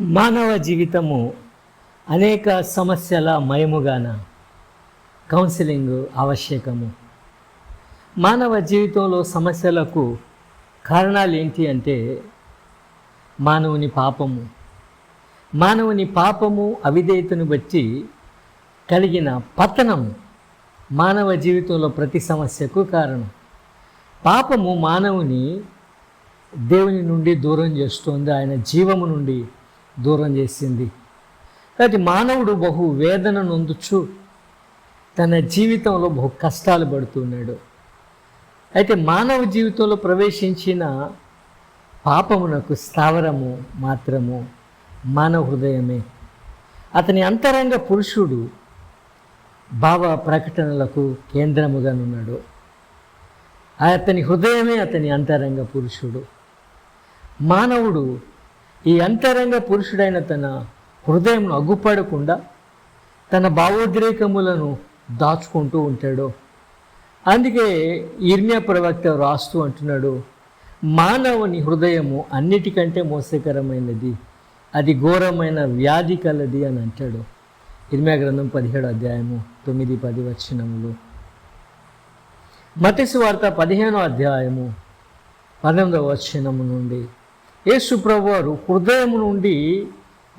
మానవ జీవితము అనేక సమస్యల మయముగాన కౌన్సిలింగ్ ఆవశ్యకము. మానవ జీవితంలో సమస్యలకు కారణాలు ఏంటి అంటే మానవుని పాపము. మానవుని పాపము అవిధేయతను బట్టి కలిగిన పతనం మానవ జీవితంలో ప్రతి సమస్యకు కారణం. పాపము మానవుని దేవుని నుండి దూరం చేస్తుంది ఆయన జీవము నుండి దూరం చేసింది. కాబట్టి మానవుడు బహు వేదన నొందుచు తన జీవితంలో బహు కష్టాలు పడుతున్నాడు. అయితే మానవ జీవితంలో ప్రవేశించిన పాపమునకు స్థావరము మాత్రము మానవ హృదయమే. అతని అంతరంగ పురుషుడు భావ ప్రకటనలకు కేంద్రముగానున్నాడు. అతని హృదయమే అతని అంతరంగ పురుషుడు. మానవుడు ఈ అంతరంగ పురుషుడైన తన హృదయంను అగ్గుపడకుండా తన భావోద్రేకములను దాచుకుంటూ ఉంటాడు. అందుకే ఇర్మ్యా ప్రవక్త రాస్తూ అంటున్నాడు మానవుని హృదయము అన్నిటికంటే మోసకరమైనది అది ఘోరమైన వ్యాధి కలది అని అంటాడు. ఇర్మ్యా గ్రంథం పదిహేడు అధ్యాయము తొమ్మిది పది వచ్చినములు మతసి వార్త పదిహేనో అధ్యాయము పంతొమ్మిదవ వచనము నుండి యేసు వారు హృదయం నుండి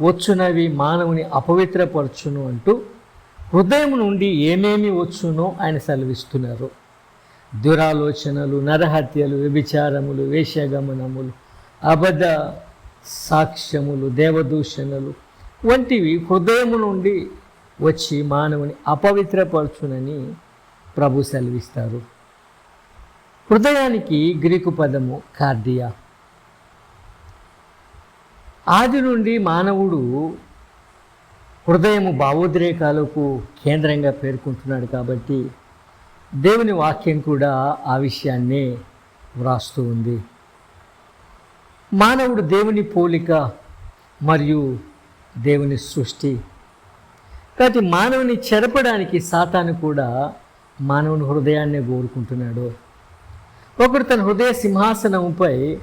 వచ్చునవి మానవుని అపవిత్రపరచును అంటూ హృదయం నుండి ఏమేమి వచ్చునో ఆయన సెలవిస్తున్నారు. దురాలోచనలు నరహత్యలు వ్యభిచారములు వేషగమనములు అబద్ధ సాక్ష్యములు దేవదూషణలు వంటివి హృదయము నుండి వచ్చి మానవుని అపవిత్రపరచునని ప్రభు సెలవిస్తారు. హృదయానికి గ్రీకు పదము కార్డియా. ఆది నుండి మానవుడు హృదయము భావోద్రేకాలకు కేంద్రంగా పేర్కొంటున్నాడు కాబట్టి దేవుని వాక్యం కూడా ఆ విషయాన్నే వ్రాస్తూ ఉంది. మానవుడు దేవుని పోలిక మరియు దేవుని సృష్టి. కాబట్టి మానవుని చెరపడానికి సాతాను కూడా మానవుని హృదయాన్నే కోరుకుంటున్నాడు. ఒకడు తన హృదయ సింహాసనముపై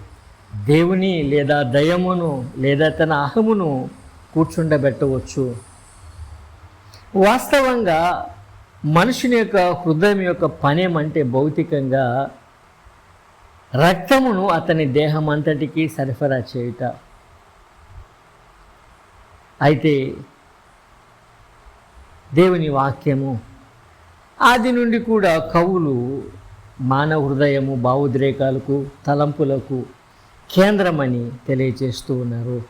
దేవుని లేదా దయమును లేదా తన అహమును కూర్చుండబెట్టవచ్చు. వాస్తవంగా మనుషుని యొక్క హృదయం యొక్క పనేమంటే భౌతికంగా రక్తమును అతని దేహం అంతటికి సరఫరా చేయుట. అయితే దేవుని వాక్యము ఆది నుండి కూడా కవులు మానవ హృదయము భావోద్రేకాలకు తలంపులకు కేంద్రమని తెలియజేస్తూ ఉన్నారు.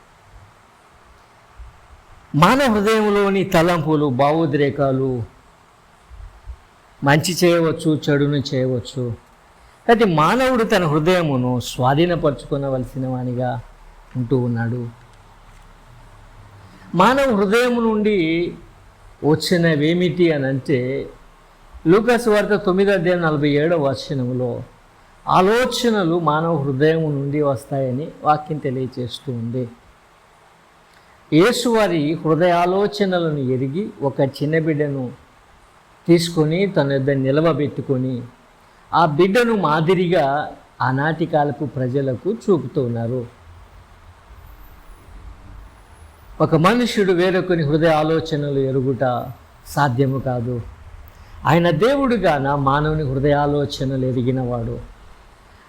మానవ హృదయంలోని తలంపులు భావోద్రేకాలు మంచి చేయవచ్చు చెడును చేయవచ్చు. అయితే మానవుడు తన హృదయమును స్వాధీనపరచుకునవలసిన వానిగా ఉంటూ ఉన్నాడు. మానవ హృదయం నుండి వచ్చినవేమిటి అని అంటే లూకాసు వార్త తొమ్మిదో అధ్యాయం నలభై ఏడవ వచనంలో ఆలోచనలు మానవ హృదయం నుండి వస్తాయని వాక్యం తెలియచేస్తూ ఉంది. యేసువారి హృదయాలోచనలను ఎరిగి ఒక చిన్న బిడ్డను తీసుకొని తన ఇద్దరు నిలవబెట్టుకొని ఆ బిడ్డను మాదిరిగా ఆనాటి కాలపు ప్రజలకు చూపుతున్నారు ఒక మనుష్యుడు వేరొకని హృదయ ఆలోచనలు ఎరుగుట సాధ్యము కాదు. ఆయన దేవుడుగాన మానవుని హృదయాలోచనలు ఎరిగినవాడు.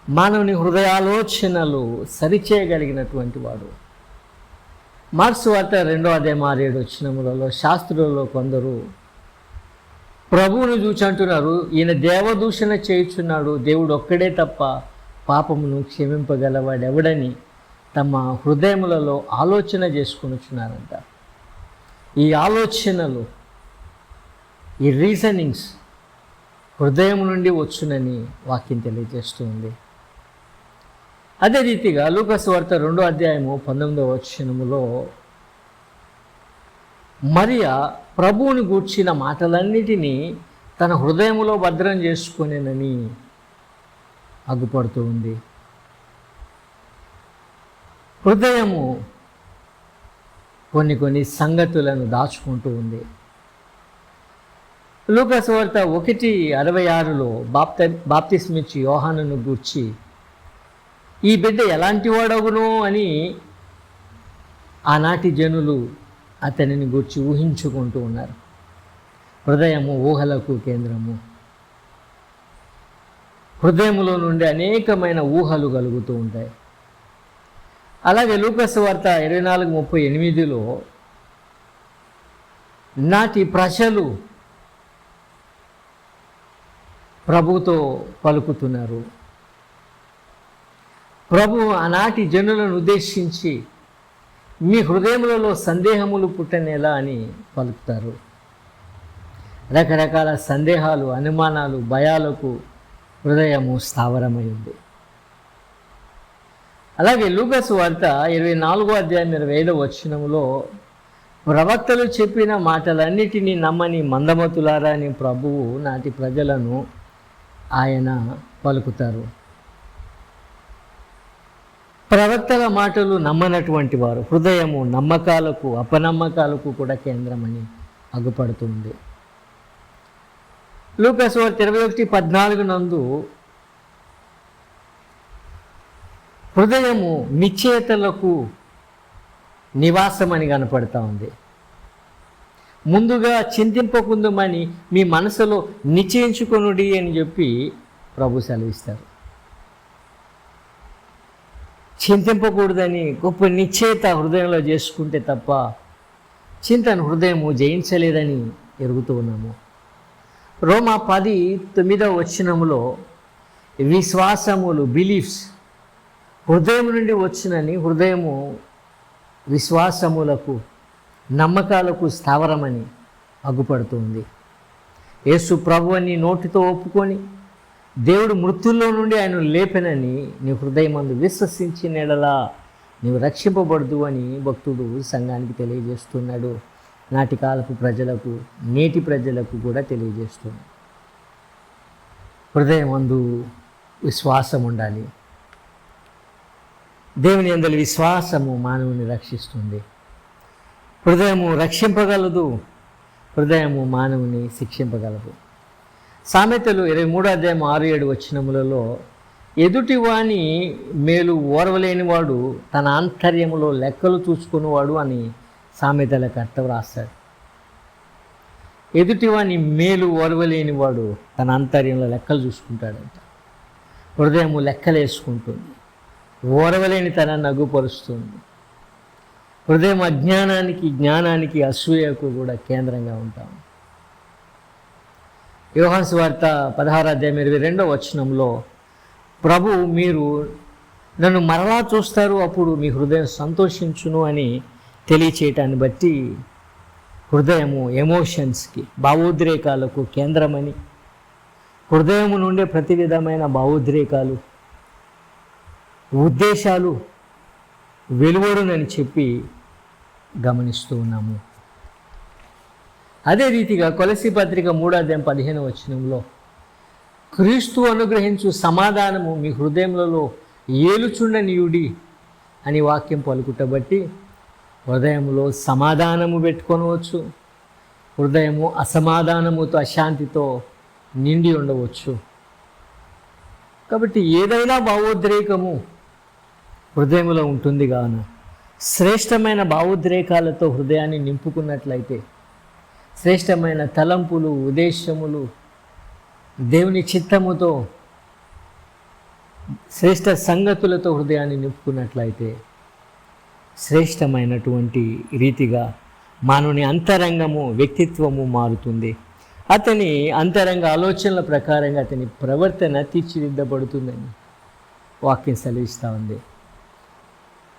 మానవుని హృదయాలోచనలు సరిచేయగలిగినటువంటి వాడు. మార్క్స్ వార్త రెండో అదే మారేడు వచ్చినములలో శాస్త్రులలో కొందరు ప్రభువును చూచి అంటున్నారు ఈయన దేవదూషణ చేయుచున్నాడు దేవుడు ఒక్కడే తప్ప పాపమును క్షమింపగలవాడు ఎవడని తమ హృదయములలో ఆలోచన చేసుకునిచున్నారంట. ఈ ఆలోచనలు ఈ రీజనింగ్స్ హృదయం నుండి వచ్చునని వాక్యం తెలియజేస్తుంది అదే రీతిగా లూకస్ వార్త రెండో అధ్యాయము పంతొమ్మిదవ వచనములో మరియా ప్రభువుని గూర్చిన మాటలన్నిటినీ తన హృదయములో భద్రం చేసుకునేనని అగ్గుపడుతూ ఉంది. హృదయము కొన్ని కొన్ని సంగతులను దాచుకుంటూ ఉంది. లూకస్ వార్త ఒకటి అరవై ఆరులో బాప్త బాప్తిస్మిచ్చి యోహానును గూర్చి ఈ బిడ్డ ఎలాంటి వాడగును అని ఆనాటి జనులు అతనిని గుర్చి ఊహించుకుంటూ ఉన్నారు. హృదయము ఊహలకు కేంద్రము. హృదయములో నుండి అనేకమైన ఊహలు కలుగుతూ ఉంటాయి. అలాగే లూకస్ వార్త ఇరవై నాలుగు ముప్పై ఎనిమిదిలో నాటి ప్రజలు ప్రభుతో పలుకుతున్నారు. ప్రభు ఆనాటి జనులను ఉద్దేశించి మీ హృదయములలో సందేహములు పుట్టనేలా అని పలుకుతారు. రకరకాల సందేహాలు అనుమానాలు భయాలకు హృదయము స్థావరమైంది అలాగే లూకస్ వార్త ఇరవై నాలుగో అధ్యాయం ఇరవై ఐదో వచ్చినములో ప్రవక్తలు చెప్పిన మాటలన్నిటినీ నమ్మని మందమతులారా అని ప్రభువు నాటి ప్రజలను ఆయన పలుకుతారు. ప్రవక్తల మాటలు నమ్మనటువంటి వారు హృదయము నమ్మకాలకు అపనమ్మకాలకు కూడా కేంద్రమని అగుపడుతుంది లూకస్ వార్త ఇరవై ఒకటి పద్నాలుగు నందు హృదయము నిశ్చేతలకు నివాసమని కనపడతా ఉంది. ముందుగా చింతింపకుందమని మీ మనసులో నిశ్చయించుకొనుడి అని చెప్పి ప్రభు సెలవిస్తారు. చింతింపకూడదని గొప్ప నిశ్చేత హృదయంలో చేసుకుంటే తప్ప చింతను హృదయము జయించలేదని ఎరుగుతూ ఉన్నాము. రోమా పది తొమ్మిదవ వచనములో విశ్వాసములు బిలీఫ్స్ హృదయం నుండి వచ్చినని హృదయము విశ్వాసములకు నమ్మకాలకు స్థావరమని అగ్గుపడుతుంది యేసు ప్రభు అని నోటితో ఒప్పుకొని దేవుడు మృత్యుల్లో నుండి ఆయన లేపెనని నీ హృదయమందు విశ్వసించి నెడలా నీవు రక్షింపబడదు అని భక్తుడు సంఘానికి తెలియజేస్తున్నాడు. నాటి కాలపు ప్రజలకు నేటి ప్రజలకు కూడా తెలియజేస్తున్నాడు. హృదయమందు విశ్వాసం ఉండాలి. దేవుని అందరి విశ్వాసము మానవుని రక్షిస్తుంది. హృదయము రక్షింపగలదు. హృదయము మానవుని శిక్షింపగలదు. సామెతలు ఇరవై మూడో అధ్యాయం ఆరు ఏడు వచ్చినములలో ఎదుటివాని మేలు ఓర్వలేనివాడు తన ఆంతర్యంలో లెక్కలు చూసుకునేవాడు అని సామెతల అర్థం వ్రాస్తాడు ఎదుటివాని మేలు ఓర్వలేనివాడు తన ఆంతర్యంలో లెక్కలు చూసుకుంటాడంట. హృదయము లెక్కలేసుకుంటుంది ఓరవలేని తనాన్ని అగ్గుపరుస్తుంది హృదయం అజ్ఞానానికి జ్ఞానానికి అసూయకు కూడా కేంద్రంగా ఉంటాం. యోహాన్స్ వార్త పదహారాధ్యాయం ఇరవై రెండో వచనంలో ప్రభు మీరు నన్ను మరలా చూస్తారు అప్పుడు మీ హృదయం సంతోషించును అని తెలియచేయటాన్ని బట్టి హృదయము ఎమోషన్స్కి భావోద్రేకాలకు కేంద్రమని హృదయము నుండే ప్రతి విధమైన భావోద్రేకాలు ఉద్దేశాలు వెలువడునని చెప్పి గమనిస్తూ ఉన్నాము. అదే రీతిగా కొలసి పత్రిక మూడాధ్యాయం పదిహేను వచనంలో క్రీస్తు అనుగ్రహించు సమాధానము మీ హృదయములలో ఏలుచుండనియుడి అని వాక్యం పలుకుటబట్టి హృదయంలో సమాధానము పెట్టుకొనవచ్చు హృదయము అసమాధానముతో అశాంతితో నిండి ఉండవచ్చు. కాబట్టి ఏదైనా భావోద్రేకము హృదయంలో ఉంటుంది కావున శ్రేష్టమైన భావోద్రేకాలతో హృదయాన్ని నింపుకున్నట్లయితే శ్రేష్టమైన తలంపులు ఉద్దేశములు దేవుని చిత్తముతో శ్రేష్ట సంగతులతో హృదయాన్ని నింపుకున్నట్లయితే శ్రేష్టమైనటువంటి రీతిగా మానవుని అంతరంగము వ్యక్తిత్వము మారుతుంది. అతని అంతరంగ ఆలోచనల ప్రకారంగా అతని ప్రవర్తన తీర్చిదిద్దబడుతుందని వాక్యం సెలవిస్తూ ఉంది.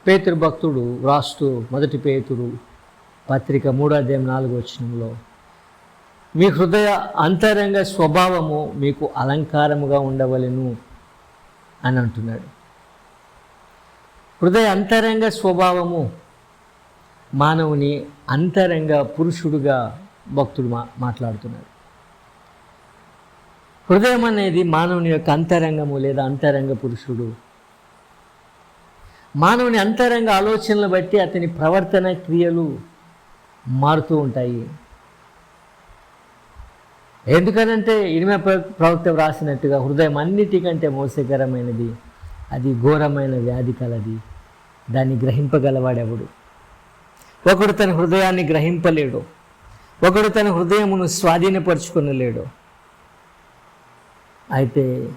పేతృభక్తుడు భక్తుడు రాస్తూ మొదటి పేతురు పత్రిక మూడో అధ్యాయం నాలుగో వచనంలో మీ హృదయ అంతరంగ స్వభావము మీకు అలంకారముగా ఉండవలెను అని అంటున్నాడు. హృదయ అంతరంగ స్వభావము మానవుని అంతరంగ పురుషుడుగా భక్తుడు మా మాట్లాడుతున్నాడు. హృదయం అనేది మానవుని యొక్క అంతరంగము లేదా అంతరంగ పురుషుడు. మానవుని అంతరంగ ఆలోచనలు బట్టి అతని ప్రవర్తన క్రియలు మారుతూ ఉంటాయి. ఎందుకనంటే ఇనిమే ప్రవక్త వ్రాసినట్టుగా హృదయం అన్నిటికంటే మోసకరమైనది. అది ఘోరమైన వ్యాధి కలది. దాన్ని గ్రహింపగలవాడెవడు? ఒకడు తన హృదయాన్ని గ్రహింపలేడు. ఒకడు తన హృదయమును స్వాధీనపరుచుకొనలేడు. అయితే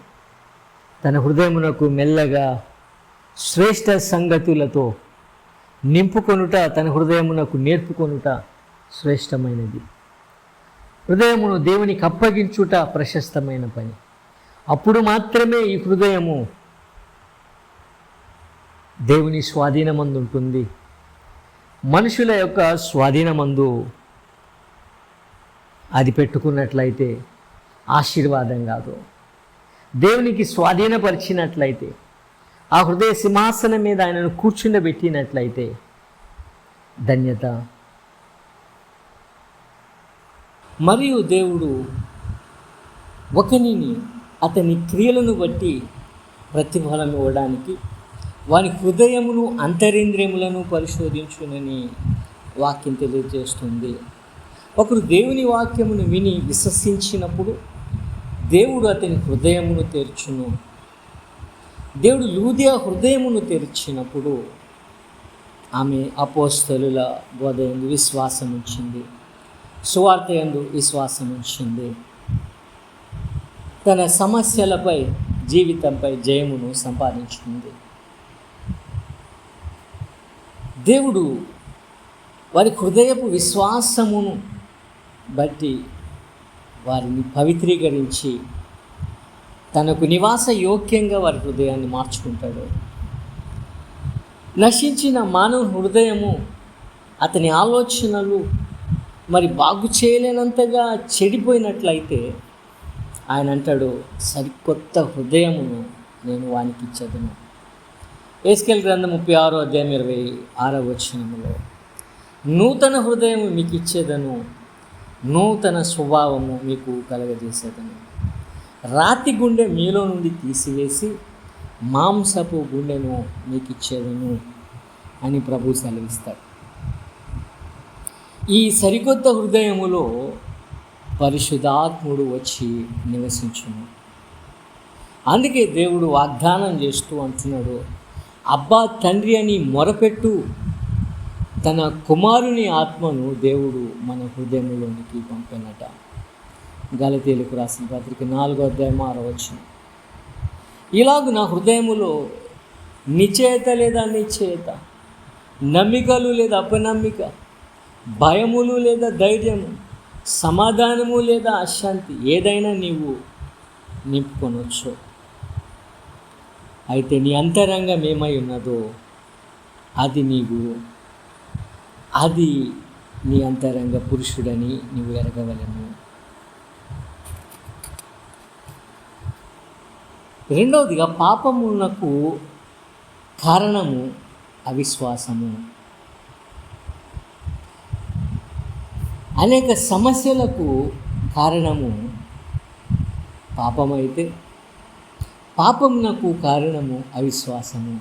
తన హృదయమునకు మెల్లగా శ్రేష్ఠ సంగతులతో నింపుకొనుట తన హృదయమునకు నేర్పుకొనుట శ్రేష్టమైనది. హృదయమును దేవునికి అప్పగించుట ప్రశస్తమైన పని. అప్పుడు మాత్రమే ఈ హృదయము దేవుని స్వాధీనమందు ఉంటుంది మనుషుల యొక్క స్వాధీనమందు అది పెట్టుకున్నట్లయితే ఆశీర్వాదం కాదు. దేవునికి స్వాధీనపరిచినట్లయితే ఆ హృదయ సింహాసనం మీద ఆయనను కూర్చుండబెట్టినట్లయితే ధన్యత. మరియు దేవుడు ఒకనిని అతని క్రియలను బట్టి ప్రతిఫలం ఇవ్వడానికి వాని హృదయమును అంతరింద్రియములను పరిశోధించునని వాక్యం తెలియజేస్తుంది. ఒకరు దేవుని వాక్యమును విని విశ్వసించినప్పుడు దేవుడు అతని హృదయమును తెరుచును. దేవుడు లూదియా హృదయమును తెరిచినప్పుడు ఆమె అపోస్తలుల బోధ ఎందు విశ్వాసం ఉంచింది. సువార్త ఎందు విశ్వాసం ఉంచింది. తన సమస్యలపై జీవితంపై జయమును సంపాదించుకుంది. దేవుడు వారి హృదయపు విశ్వాసమును బట్టి వారిని పవిత్రీకరించి తనకు నివాస యోగ్యంగా వారి హృదయాన్ని మార్చుకుంటాడు. నశించిన మానవ హృదయము అతని ఆలోచనలు మరి బాగు చేయలేనంతగా చెడిపోయినట్లయితే ఆయన అంటాడు సరికొత్త హృదయమును నేను వానికి ఇచ్చేదను ఏస్కెల్ గ్రంథం ముప్పై ఆరో అధ్యాయం ఇరవై ఆరో వచనములో నూతన హృదయము మీకు ఇచ్చేదను నూతన స్వభావము మీకు కలగజేసేదను. రాతి గుండె మీలో నుండి తీసివేసి మాంసపు గుండెను మీకు ఇచ్చేదను అని ప్రభు సెలవిస్తాడు. ఈ సరికొత్త హృదయములో పరిశుధాత్ముడు వచ్చి నివసించును. అందుకే దేవుడు వాగ్దానం చేస్తూ అంటున్నాడు అబ్బా తండ్రి అని మొరపెట్టు. తన కుమారుని ఆత్మను దేవుడు మన హృదయంలోనికి పంపినట. గలతీలకు రాసిన పత్రిక నాలుగో అధ్యాయం ఆరవచ్చు ఇలాగ నా హృదయములో నిచేత లేదా నిశ్చయత నమ్మికలు లేదా అపనమ్మిక భయములు లేదా ధైర్యము సమాధానము లేదా అశాంతి ఏదైనా నీవు నింపుకొనొచ్చు. అయితే నీ అంతరంగం ఏమై ఉన్నదో అది నీవు అది నీ అంతరంగ పురుషుడని నీవు ఎరగవలను. రెండవదిగా పాపమునకు కారణము అవిశ్వాసము. అనేక సమస్యలకు కారణము పాపమైతే పాపమునకు కారణము అవిశ్వాసము.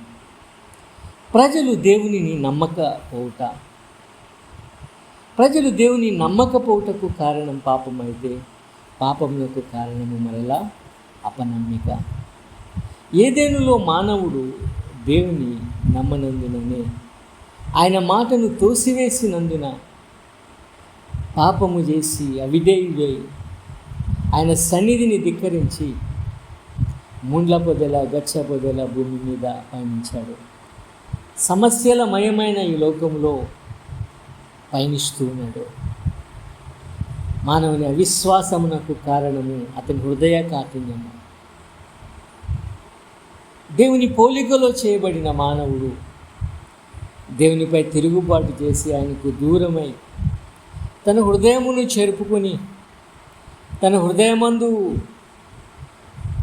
ప్రజలు దేవునిని నమ్మకపోవుట. ప్రజలు దేవుని నమ్మకపోవుటకు కారణం పాపమైతే పాపమునకు కారణము మరలా అపనమ్మిక. ఏదేనులో మానవుడు దేవుని నమ్మనందుననే. ఆయన మాటను తోసివేసినందున పాపము చేసి అవిధేయుడై ఆయన సన్నిధిని ధిక్కరించి ముండ్ల పొదల గచ్చ పొదల భూమి మీద పయనించాడు. సమస్యల మయమైన ఈ లోకంలో పయనిస్తూ ఉన్నాడు. మానవుని అవిశ్వాసమునకు కారణము అతని హృదయ కాఠిన్యము దేవుని పోలికలో చేయబడిన మానవుడు దేవునిపై తిరుగుబాటు చేసి ఆయనకు దూరమై తన హృదయమును చెరుపుకొని తన హృదయమందు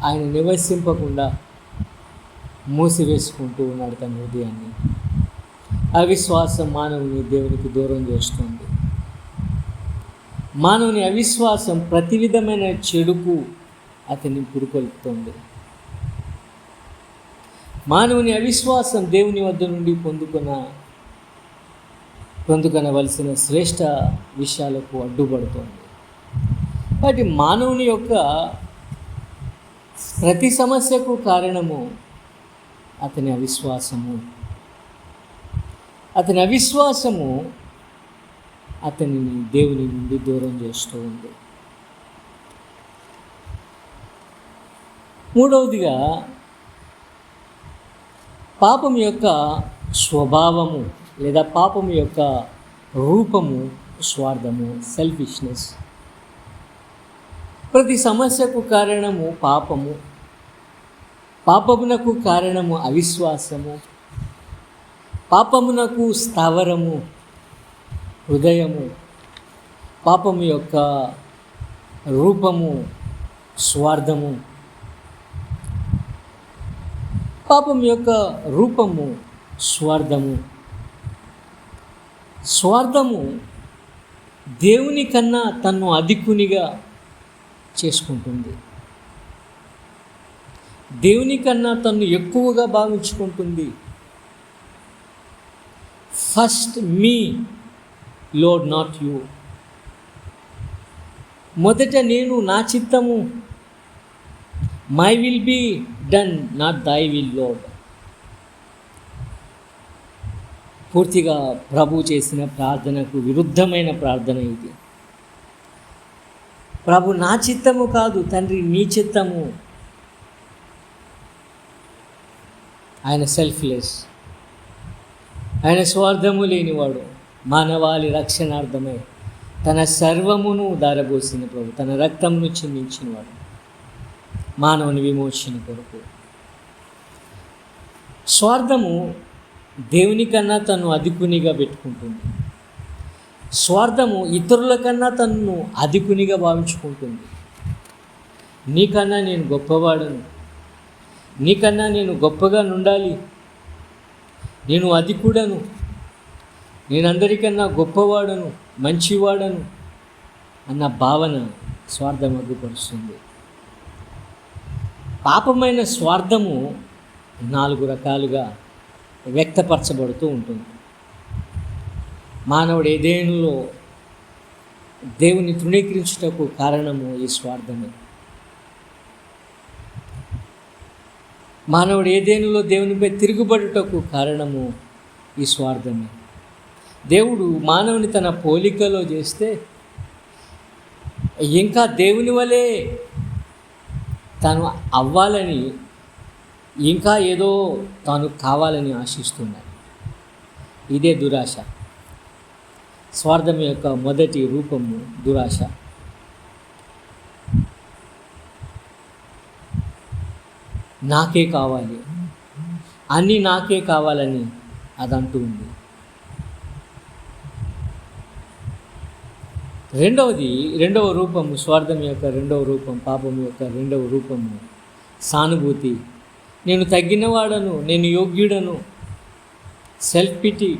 ఆయన నివసింపకుండా మూసివేసుకుంటూ ఉన్నాడు తన హృదయాన్ని. అవిశ్వాసం మానవుని దేవునికి దూరం చేస్తుంది. మానవుని అవిశ్వాసం ప్రతి విధమైన చెడుకు అతన్ని పురుకొల్పుతుంది. మానవుని అవిశ్వాసం దేవుని వద్ద నుండి పొందుకున్న పొందుకొనవలసిన శ్రేష్ట విషయాలకు అడ్డుపడుతోంది. కాబట్టి మానవుని యొక్క ప్రతి సమస్యకు కారణము అతని అవిశ్వాసము. అతని అవిశ్వాసము అతనిని దేవుని నుండి దూరం చేస్తూ ఉంది. మూడవదిగా పాపం యొక్క స్వభావము లేదా పాపం యొక్క రూపము స్వార్థము సెల్ఫిష్నెస్ ప్రతి సమస్యకు కారణము పాపము. పాపమునకు కారణము అవిశ్వాసము. పాపమునకు స్థావరము హృదయము. పాపము యొక్క రూపము స్వార్థము. పాపం యొక్క రూపము స్వార్థము. స్వార్థము దేవుని కన్నా తన్ను అధికునిగా చేసుకుంటుంది. దేవుని కన్నా తన్ను ఎక్కువగా భావించుకుంటుంది. First me Lord not you మొదట నేను నా చిత్తము. My will be done not thy will Lord పూర్తిగా ప్రభు చేసిన ప్రార్థనకు విరుద్ధమైన ప్రార్థన ఇది. ప్రభు నా చిత్తము కాదు తండ్రి నీ చిత్తము. ఆయన సెల్ఫ్లెస్ ఆయన స్వార్థము లేనివాడు మానవాళి రక్షణార్థమై తన సర్వమును దారబోసిన ప్రభు తన రక్తమును చిందించినవాడు. మానవుని విమోచన కొరకు. స్వార్థము దేవుని కన్నా తను అధికునిగా పెట్టుకుంటుంది. స్వార్థము ఇతరుల కన్నా తనను అధికునిగా భావించుకుంటుంది. నీకన్నా నేను గొప్పవాడను. నీకన్నా నేను గొప్పగా నుండాలి. నేను అధికుడను. నేను అందరికన్నా గొప్పవాడను మంచివాడను అన్న భావన స్వార్థం అడ్డుపరుస్తుంది. పాపమైన స్వార్థము నాలుగు రకాలుగా వ్యక్తపరచబడుతూ ఉంటుంది. మానవుడు ఏదేనులో దేవుని తృణీకరించుటకు కారణము ఈ స్వార్థమే. మానవుడు ఏదేనులో దేవునిపై తిరుగుబడుటకు కారణము ఈ స్వార్థమే. దేవుడు మానవుని తన పోలికలో చేస్తే ఇంకా దేవుని వలె తను అవ్వాలని ఇంకా ఏదో తాను కావాలని ఆశిస్తున్నాడు. ఇదే దురాశ. స్వార్థం యొక్క మొదటి రూపము దురాశ. నాకే కావాలి. అన్నీ నాకే కావాలని అదంటూ ఉంది. రెండవది రెండవ రూపము స్వార్థం యొక్క రెండవ రూపం పాపం యొక్క రెండవ రూపము సానుభూతి. నేను తగ్గినవాడను నేను యోగ్యుడను సెల్ఫ్ పిటి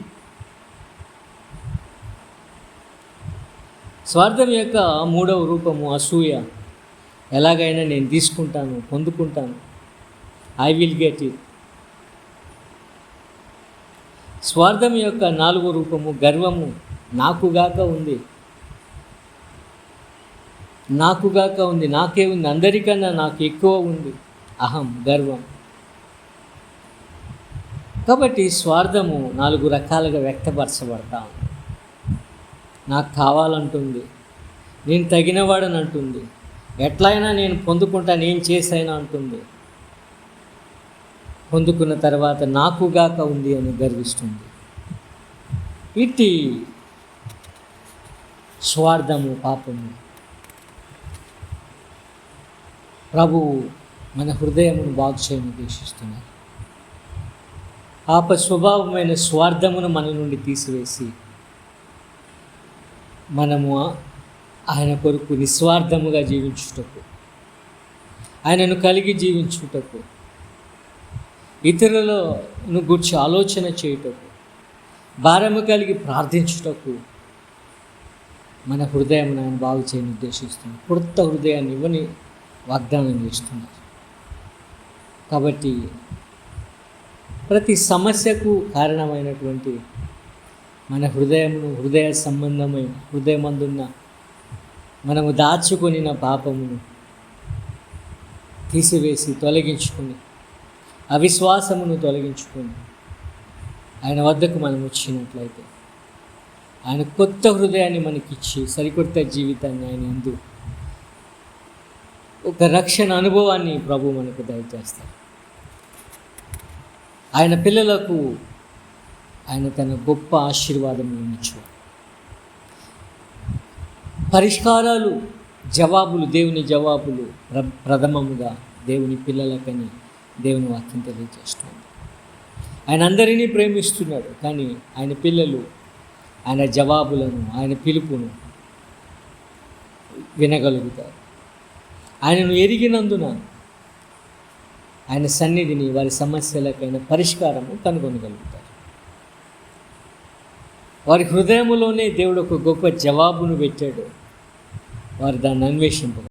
స్వార్థం యొక్క మూడవ రూపము అసూయ. ఎలాగైనా నేను తీసుకుంటాను పొందుకుంటాను. ఐ విల్ గెట్ ఇట్ స్వార్థం యొక్క నాలుగో రూపము గర్వము నాకుగాక ఉంది. నాకుగాక ఉంది నాకే ఉంది అందరికన్నా నాకు ఎక్కువ ఉంది. అహం గర్వం. కాబట్టి స్వార్థము నాలుగు రకాలుగా వ్యక్తపరచబడతా ఉంది. నాకు కావాలంటుంది నేను తగినవాడని అంటుంది ఎట్లయినా నేను పొందుకుంటాను నేను చేసైనా అంటుంది. పొందుకున్న తర్వాత నాకుగాక ఉంది అని గర్విస్తుంది. ఇట్టి స్వార్థము పాపము. ప్రభువు మన హృదయమును బాగు చేయని ఉద్దేశిస్తున్నారు ఆప స్వభావమైన స్వార్థమును మన నుండి తీసివేసి మనము ఆయన కొరకు నిస్వార్థముగా జీవించుటకు ఆయనను కలిగి జీవించుటకు ఇతరులను గురించి ఆలోచన చేయుటకు భారము కలిగి ప్రార్థించుటకు మన హృదయం ఆయన బాగు చేయని ఉద్దేశిస్తుంది కొత్త హృదయాన్ని ఇవ్వని వాగ్దానం చేస్తున్నారు. కాబట్టి ప్రతి సమస్యకు కారణమైనటువంటి మన హృదయమును హృదయ సంబంధమైన హృదయమందున్న మనము దాచుకొనిన పాపమును తీసివేసి తొలగించుకొని అవిశ్వాసమును తొలగించుకొని ఆయన వద్దకు మనం వచ్చినట్లయితే ఆయన కొత్త హృదయాన్ని మనకిచ్చి సరికొత్త జీవితాన్ని ఆయన ఎందుకు ఒక రక్షణ అనుభవాన్ని ప్రభు మనకు దయచేస్తారు. ఆయన పిల్లలకు ఆయన తన గొప్ప ఆశీర్వాదం ఇచ్చు పరిష్కారాలు జవాబులు దేవుని జవాబులు ప్ర ప్రథమముగా దేవుని పిల్లలకని దేవుని వాక్యం తెలియజేస్తుంది. ఆయన అందరినీ ప్రేమిస్తున్నాడు కానీ ఆయన పిల్లలు ఆయన జవాబులను ఆయన పిలుపును వినగలుగుతారు. ఆయనను ఎరిగినందున ఆయన సన్నిధిని వారి సమస్యలకైన పరిష్కారము కనుగొనగలుగుతారు వారి హృదయములోనే దేవుడు ఒక గొప్ప జవాబును పెట్టాడు. వారు దాన్ని అన్వేషింప